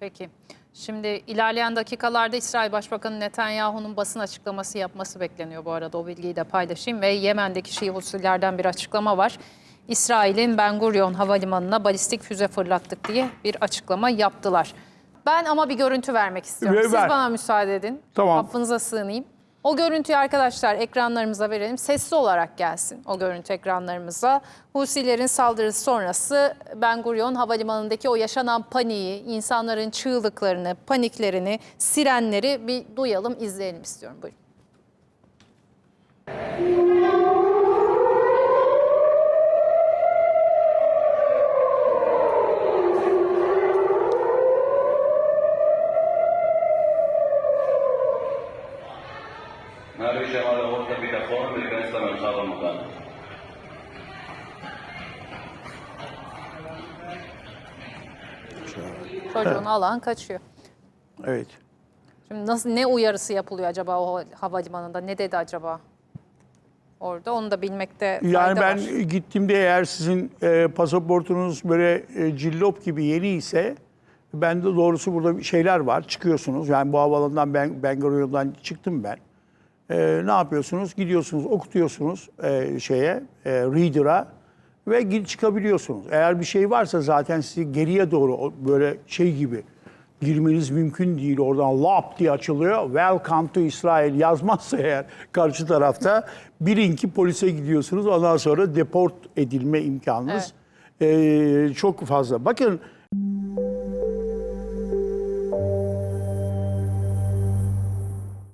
Peki. Şimdi ilerleyen dakikalarda İsrail Başbakanı Netanyahu'nun basın açıklaması yapması bekleniyor bu arada. O bilgiyi de paylaşayım ve Yemen'deki Şii Husilerden bir açıklama var. İsrail'in Ben Gurion Havalimanı'na balistik füze fırlattık diye bir açıklama yaptılar. Ben ama bir görüntü vermek istiyorum. Ver, Siz bana müsaade edin. Tamam. Affınıza sığınayım. O görüntüyü arkadaşlar ekranlarımıza verelim. Sesli olarak gelsin o görüntü ekranlarımıza. Husilerin saldırısı sonrası Ben Gurion Havalimanı'ndaki o yaşanan paniği, insanların çığlıklarını, paniklerini, sirenleri bir duyalım, izleyelim istiyorum. Buyurun. Nari Şemal Oğuz da bir defa olun, bir genç de mevzalımızdan. Çocuğunu alan kaçıyor. Evet. Şimdi nasıl ne uyarısı yapılıyor acaba o havalimanında? Ne dedi acaba? Orada onu da bilmekte Yani ben var. gittiğimde eğer sizin e, pasaportunuz böyle e, cillop gibi yeni ise ben de doğrusu burada şeyler var. Çıkıyorsunuz. Yani bu havalandan ben Bengaluru'dan çıktım ben. E, ne yapıyorsunuz? Gidiyorsunuz, okutuyorsunuz e, şeye, e, reader'a ve gidip çıkabiliyorsunuz. Eğer bir şey varsa zaten sizi geriye doğru böyle şey gibi girmeniz mümkün değil. Oradan lap diye açılıyor. Welcome to Israel yazmazsa eğer karşı tarafta bilin ki polise gidiyorsunuz. Ondan sonra deport edilme imkanınız e, çok fazla. Bakın